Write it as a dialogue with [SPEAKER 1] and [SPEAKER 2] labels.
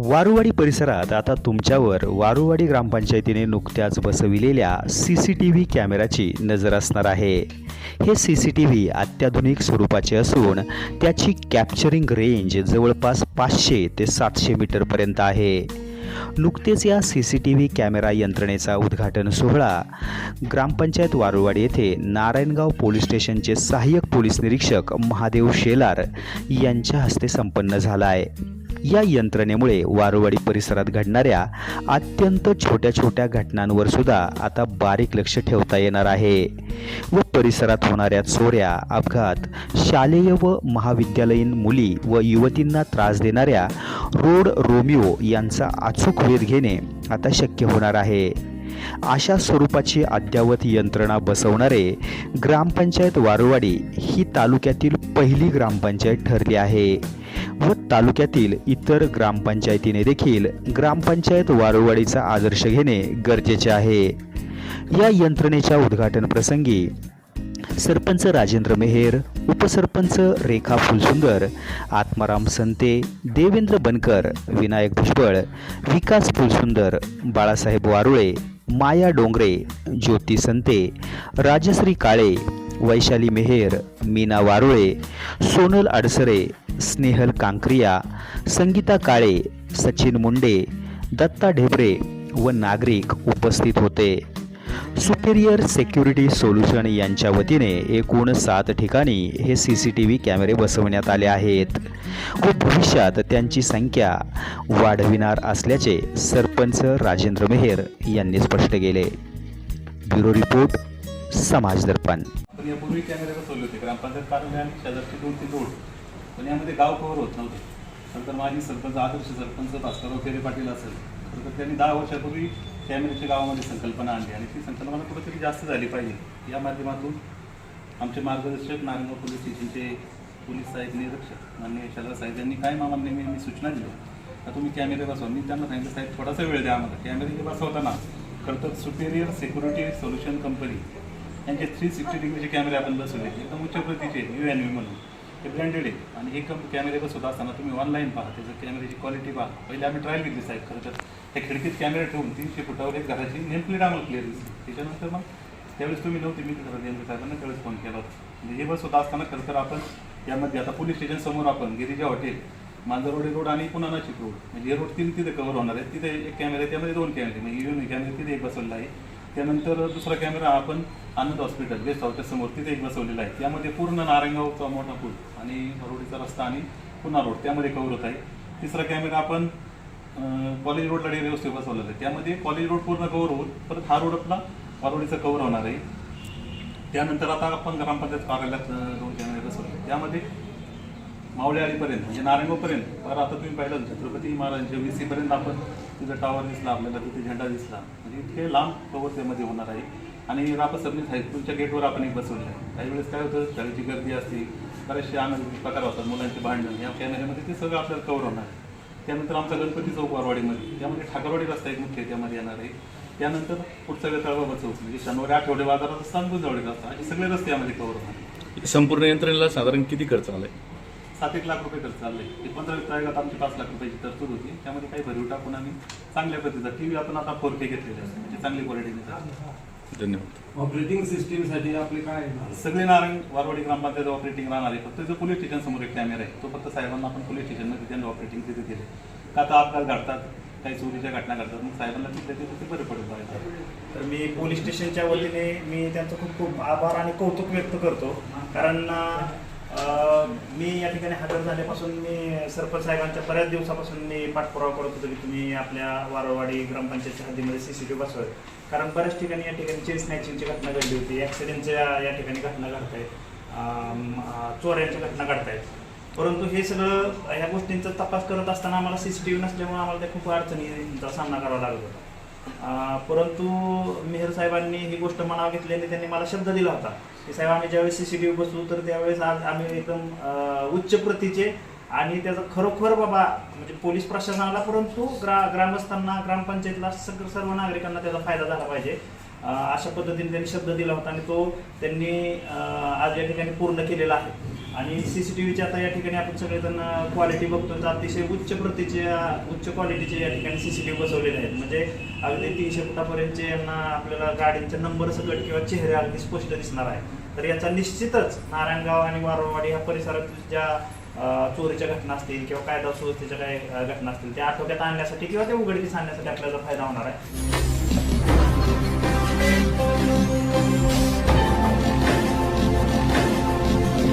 [SPEAKER 1] वारुवाडी परिसरात आता तुमच्यावर वारुवाडी ग्रामपंचायतीने नुकत्याच बसविलेल्या सी सी टी व्ही कॅमेराची नजर असणार आहे. हे सी सी टी व्ही अत्याधुनिक स्वरूपाचे असून त्याची कॅप्चरिंग रेंज जवळपास पाचशे ते सातशे मीटरपर्यंत आहे. नुकतेच या C C T V camera यंत्रणेचा उद्घाटन सोहळा ग्रामपंचायत वारुवाडी येथे नारायणगाव पोलीस स्टेशनचे सहाय्यक पोलीस निरीक्षक महादेव शेलार यांच्या हस्ते संपन्न झाला आहे या यंत्रणेमुळे वारवाडी परिसरात घडणाऱ्या अत्यंत छोट्या छोट्या घटनांवर सुद्धा आता बारीक लक्ष ठेवता येणार आहे. व परिसरात होणाऱ्या चोऱ्या अपघात शालेय व महाविद्यालयीन मुली व युवतींना त्रास देणाऱ्या रोड रोमिओ यांचा अचूक वेध घेणे आता शक्य होणार आहे. अशा स्वरूपाची अद्ययावत यंत्रणा बसवणारे ग्रामपंचायत वारुवाडी ही तालुक्यातील पहिली ग्रामपंचायत ठरली आहे. व तालुक्यातील इतर ग्रामपंचायतीने देखील ग्रामपंचायत वारुवाडीचा आदर्श घेणे गरजेचे आहे. या यंत्रणेच्या उद्घाटन प्रसंगी सरपंच राजेंद्र मेहेर उपसरपंच रेखा फुलसुंदर आत्माराम संते देवेंद्र बनकर विनायक भुजबळ विकास फुलसुंदर बाळासाहेब वारुळे माया डोंगरे ज्योती संते राजश्री काळे वैशाली मेहेर मीना वारुळे सोनल अडसरे स्नेहल कांक्रिया संगीता काळे सचिन मुंडे दत्ता ढेबरे व नागरिक उपस्थित होते. सुपेरियर सेक्युरिटी सोल्युशन यांच्या वतीने एकूण सात ठिकाणी हे सी सी टी व्ही कॅमेरे बसवण्यात आले आहेत. व भविष्यात त्यांची संख्या वाढविणार असल्याचे सरपंच राजेंद्र मेहेर यांनी स्पष्ट केले. ब्युरो रिपोर्ट समाज दर्पण.
[SPEAKER 2] यापूर्वी कॅमेरे बसवले होते. ग्रामपंचायत पण यामध्ये गाव कव्हर होत नव्हते. नंतर माझी सरपंच आदर्श सरपंच भास्करराव वगैरे पाटील असेल. तर त्यांनी दहा वर्षापूर्वी कॅमेऱ्याची गावामध्ये संकल्पना आणली आणि ती संकल्पना कुठेतरी जास्त झाली पाहिजे. या माध्यमातून आमचे मार्गदर्शक नारायणगाव पोलीस स्टेशनचे पोलीस साहेब निरीक्षक माननीय शरद साहेब यांनी काय आम्हाला नेहमी आम्ही सूचना दिल्या. तर तुम्ही कॅमेरे बसवा. मी त्यांना सांगितलं साहेब थोडासा वेळ द्या आम्हाला. कॅमेरे जे बसवताना खरं तर सुपेरियर सिक्युरिटी सोल्युशन कंपनी यांचे थ्री सिक्स्टी डिग्रीचे कॅमेरे आपण बसवले. एकदम उच्च प्रतीचे यू एन व्ही म्हणून. ते ब्रँडेड आहे. आणि हे कम कॅमेरे सुद्धा असताना तुम्ही ऑनलाईन पहा. त्याचं कॅमेऱ्याची क्वालिटी पहा. पहिले आम्ही ट्रायल घेतली साहेब खरं तर. त्या खिडकीत कॅमेरा ठेवून तीनशे फुटावर एक घराची नेमप्लेट आम्हाला क्लिअर दिसली. त्याच्यानंतर मग त्यावेळेस तुम्ही नव्हते. मी खरं यांच्या साहेबांना त्यावेळेस फोन केला होता. म्हणजे हे बसवत असताना खरं तर आपण यामध्ये आता पोलीस स्टेशन समोर आपण गिरीजा हॉटेल मांजरवाडी रोड आणि पुन्हा नाशिक रोड म्हणजे हे रोड तीन तिथे कव्हर होणार आहे. तिथे एक कॅमेरा त्यामध्ये दोन कॅमेरे म्हणजे युनिक कॅमेरे तिथे एक बसवलेला आहे. त्यानंतर दुसरा कॅमेरा आपण आनंद हॉस्पिटल गेस्ट हाऊसच्या समोर तिथे एक बसवलेला आहे. त्यामध्ये पूर्ण नारायणगावचा मोठा पूल आणि रोडीचा रस्ता आणि पुन्हा रोड त्यामध्ये कव्हर होत आहे. तिसरा कॅमेरा आपण कॉलेज रोडला डेअरी व्यवस्थित बसवलेला आहे. त्यामध्ये कॉलेज रोड पूर्ण कव्हर होऊन परत हा रोड आपला पारोडीचा कव्हर होणार आहे. त्यानंतर आता आपण ग्रामपंचायत कार्यालयात दोन कॅमेरे बसवले त्यामध्ये मावळे आलीपर्यंत म्हणजे नारायणगावपर्यंत तर आता तुम्ही पाहिलं छत्रपती महाराजांच्या वीसीपर्यंत आपण तिथं टावर दिसला आपल्याला तिथे झेंडा दिसला. म्हणजे इतके लांब कवरतेमध्ये होणार आहे. आणि रापा सबनीस हायस्कूलच्या गेटवर आपण एक बसवलं आहे काही वेळेस काय होतं शाळेची गर्दी असते बरेचसे आनंद प्रकार होतात मुलांचे भांडण. या कॅमेऱ्यामध्ये ते सगळं आपल्याला कवर होणार. आहे त्यानंतर आमचा गणपती चौक वारवाडीमध्ये. त्यामध्ये ठाकरवाडी रस्ता एक मुख्य त्यामध्ये येणार आहे. त्यानंतर पुढचा तळवा बसवतो म्हणजे शनिवारी आठवडे बाजारात असतात गुंजवडे रस्ता असे सगळे रस्ते यामध्ये कवर होणार.
[SPEAKER 3] संपूर्ण यंत्रणेला साधारण किती खर्च आलाय?
[SPEAKER 2] सात एक लाख रुपये खर्च चालले. एकोणत्रा वित्तायोगात आमची पाच लाख रुपयाची तरतूद होती. त्यामध्ये काही भरीव टाकून आम्ही चांगल्या प्रतीचा टी व्ही आपण आता फोर के घेतलेले आहे. म्हणजे चांगली क्वालिटीचा
[SPEAKER 3] धन्यवाद.
[SPEAKER 4] ऑपरेटिंग सिस्टीमसाठी आपले काय?
[SPEAKER 2] सगळे नारायण वारवाडी ग्रामपंचायत ऑपरेटिंग राहणार आहे. फक्त जो पोलीस स्टेशन समोर एक कॅमेरा आहे तो फक्त साहेबांना आपण पोलीस स्टेशनमध्ये त्यांना ऑपरेटिंग तिथे दिले का आता अपघात घडतात काही चोरीच्या घटना घडतात मग साहेबांना तिथे तिथे ते बरं पडत आहे
[SPEAKER 5] तर मी पोलीस स्टेशनच्या वतीने मी त्यांचं खूप खूप आभार आणि कौतुक व्यक्त करतो. कारण मी या ठिकाणी हजर झाल्यापासून मी सरपंच साहेबांच्या बऱ्याच दिवसापासून मी पाठपुरावा करत होतो की तुम्ही आपल्या वारवाडी ग्रामपंचायतच्या हद्दीमध्ये सी सी टी व्ही बसवाय कारण बऱ्याच ठिकाणी या ठिकाणी चेन स्नॅचिंगची घटना घडली होती. ॲक्सिडेंटच्या या ठिकाणी घटना घडत आहेत चोऱ्यांच्या घटना घडत आहेत परंतु हे सगळं ह्या गोष्टींचा तपास करत असताना आम्हाला सी सी टी व्ही नसल्यामुळे आम्हाला त्या खूप अडचणींचा सामना करावा लागत होता. परंतु मेहर साहेबांनी ही गोष्ट मनावर घेतली आणि त्यांनी मला शब्द दिला होता. की साहेब आम्ही ज्यावेळेस सी सी टी व्ही बसू तर त्यावेळेस आज आम्ही एकदम उच्च प्रतीचे आणि त्याचा खरोखर बाबा म्हणजे पोलीस प्रशासनाला परंतु ग्रा ग्रामस्थांना ग्रामपंचायतला सगळं सर्व नागरिकांना त्याचा फायदा झाला पाहिजे. अशा पद्धतीने त्यांनी शब्द दिला होता आणि तो त्यांनी आज या ठिकाणी पूर्ण केलेला आहे. आणि सीसीटीव्हीची आता या ठिकाणी आपण सगळेजण क्वालिटी बघतो तर अतिशय उच्च प्रतीच्या उच्च क्वालिटीचे या ठिकाणी सी सी टी व्ही बसवलेले आहेत. म्हणजे अगदी तीनशे फुटापर्यंतचे यांना आपल्याला गाडींचे नंबर सकट किंवा चेहरे अगदी स्पष्ट दिसणार आहे. तर याचा निश्चितच नारायणगाव आणि वारवाडी ह्या परिसरात ज्या चोरीच्या घटना असतील किंवा कायदा सुव्यवस्थेच्या काय घटना असतील त्या आठवड्यात आणण्यासाठी किंवा ते उघडकीस आणण्यासाठी आपल्याला फायदा होणार आहे.